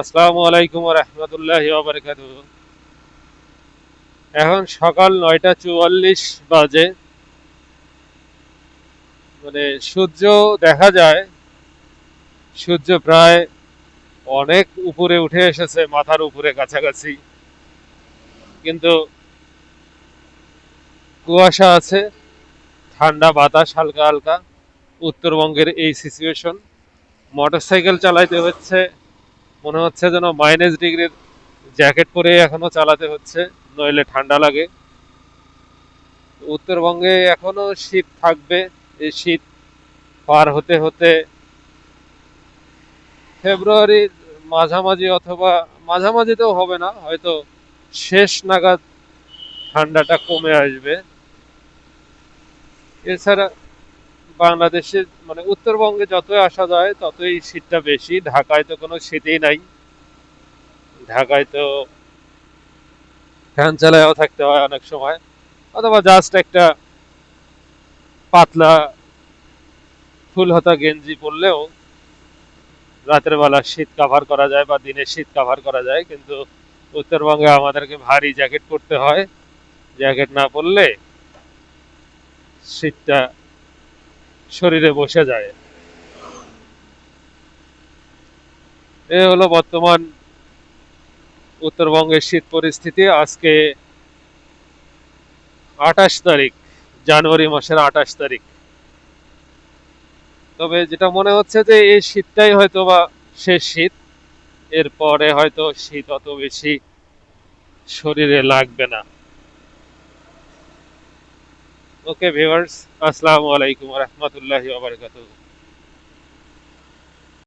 আসসালামু আলাইকুম রহমতুল্লাহ এখন সকাল নয়টা চুয়াল্লিশ বাজে। মানে সূর্য দেখা যায়, সূর্য প্রায় অনেক উপরে উঠে এসেছে, মাথার উপরে কাছাকাছি। কিন্তু কুয়াশা আছে, ঠান্ডা বাতাস হালকা হালকা। উত্তরবঙ্গের এই সিচুয়েশন মোটরসাইকেল চালাইতে হচ্ছে মনে হচ্ছে যেন মাইনাস ডিগ্রির জ্যাকেট পরে এখনও চালাতে হচ্ছে, নইলে ঠান্ডা লাগে। উত্তরবঙ্গে এখনও শীত থাকবে, এই শীত পার হতে হতে ফেব্রুয়ারির মাঝামাঝি অথবা মাঝামাঝিতেও হবে না, হয়তো শেষ নাগাদ ঠান্ডাটা কমে আসবে। এছাড়া বাংলাদেশে মানে উত্তরবঙ্গে যতই আসা যায়, ততই শীতটা বেশি। ঢাকায় তো কোনো শীতই নাই। ঢাকায় তো ফ্যান চালায়ও থাকতে হয় অনেক সময়। অথবা জাস্ট একটা পাতলা ফুল হাতা গেঞ্জি পরলেও রাতের বেলা শীত কাভার করা যায় বা দিনে শীত কাভার করা যায়, কিন্তু উত্তরবঙ্গে আমাদেরকে ভারী জ্যাকেট পরতে হয়। জ্যাকেট না পরলে শীতটা শরীরে বসে যায়। এ হলো বর্তমান উত্তরবঙ্গের শীত পরিস্থিতি। আজকে আঠাশ তারিখ, জানুয়ারি মাসের আঠাশ তারিখ। তবে যেটা মনে হচ্ছে যে এই শীতটাই হয়তো বা শেষ শীত। এরপরে হয়তো শীত অত বেশি শরীরে লাগবে না। ওকে ভিভার্স আসসালামু আলাইকুম রহমতুল্লাহি ওয়া বারাকাতুহু